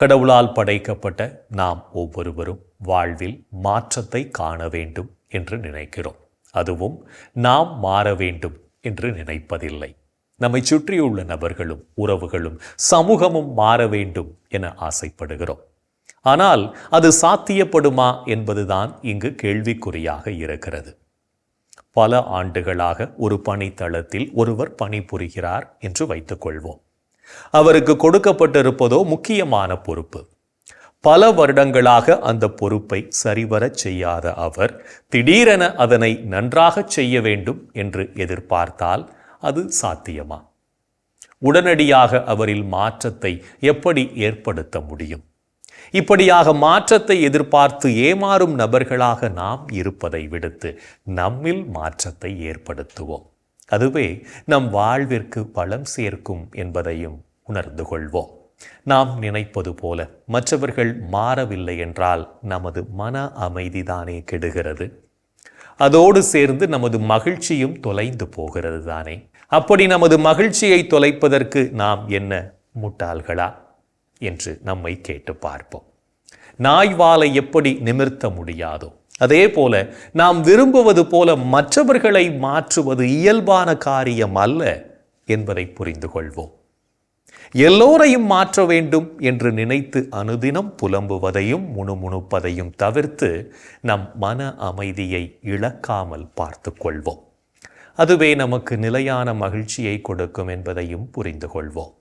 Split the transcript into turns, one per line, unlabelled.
கடவுளால் படைக்கப்பட்ட நாம் ஒவ்வொருவரும் வாழ்வில் மாற்றத்தை காண வேண்டும் என்று நினைக்கிறோம். அதுவும் நாம் மாற வேண்டும் என்று நினைப்பதில்லை. நம்மை சுற்றியுள்ள நபர்களும் உறவுகளும் சமூகமும் மாற வேண்டும் என ஆசைப்படுகிறோம். ஆனால் அது சாத்தியப்படுமா என்பதுதான் இங்கு கேள்விக்குறியாக இருக்கிறது. பல ஆண்டுகளாக ஒரு பணித்தளத்தில் ஒருவர் பணிபுரிகிறார் என்று வைத்துக்கொள்வோம். அவருக்கு கொடுக்கப்பட்டிருப்பதோ முக்கியமான பொறுப்பு. பல வருடங்களாக அந்த பொறுப்பை சரிவரச் செய்யாத அவர் திடீரென அதனை நன்றாகச் செய்ய வேண்டும் என்று எதிர்பார்த்தால் அது சாத்தியமா? உடனடியாக அவரில் மாற்றத்தை எப்படி ஏற்படுத்த முடியும்? இப்படியாக மாற்றத்தை எதிர்பார்த்து ஏமாறும் நபர்களாக நாம் இருப்பதை விடுத்து நம்மில் மாற்றத்தை ஏற்படுத்துவோம். அதுவே நம் வாழ்விற்கு பலம் சேர்க்கும் என்பதையும் உணர்ந்து கொள்வோம் நாம் நினைப்பது போல மற்றவர்கள் மாறவில்லை என்றால் நமது மன அமைதிதானே கெடுகிறது. அதோடு சேர்ந்து நமது மகிழ்ச்சியும் தொலைந்து போகிறது தானே. அப்படி நமது மகிழ்ச்சியை தொலைப்பதற்கு நாம் என்ன முட்டாள்களா? என்று நம்மை கேட்டு பார்ப்போம். நாய் வாலை எப்படி நிமிர்த்த முடியாதோ அதே போல நாம் விரும்புவது போல மற்றவர்களை மாற்றுவது இயல்பான காரியம் அல்ல என்பதை புரிந்து கொள்வோம் எல்லோரையும் மாற்ற வேண்டும் என்று நினைத்து அனுதினம் புலம்புவதையும் முணுமுணுப்பதையும் தவிர்த்து நம் மன அமைதியை இழக்காமல் பார்த்து கொள்வோம். அதுவே நமக்கு நிலையான மகிழ்ச்சியை கொடுக்கும் என்பதையும் புரிந்து கொள்வோம்.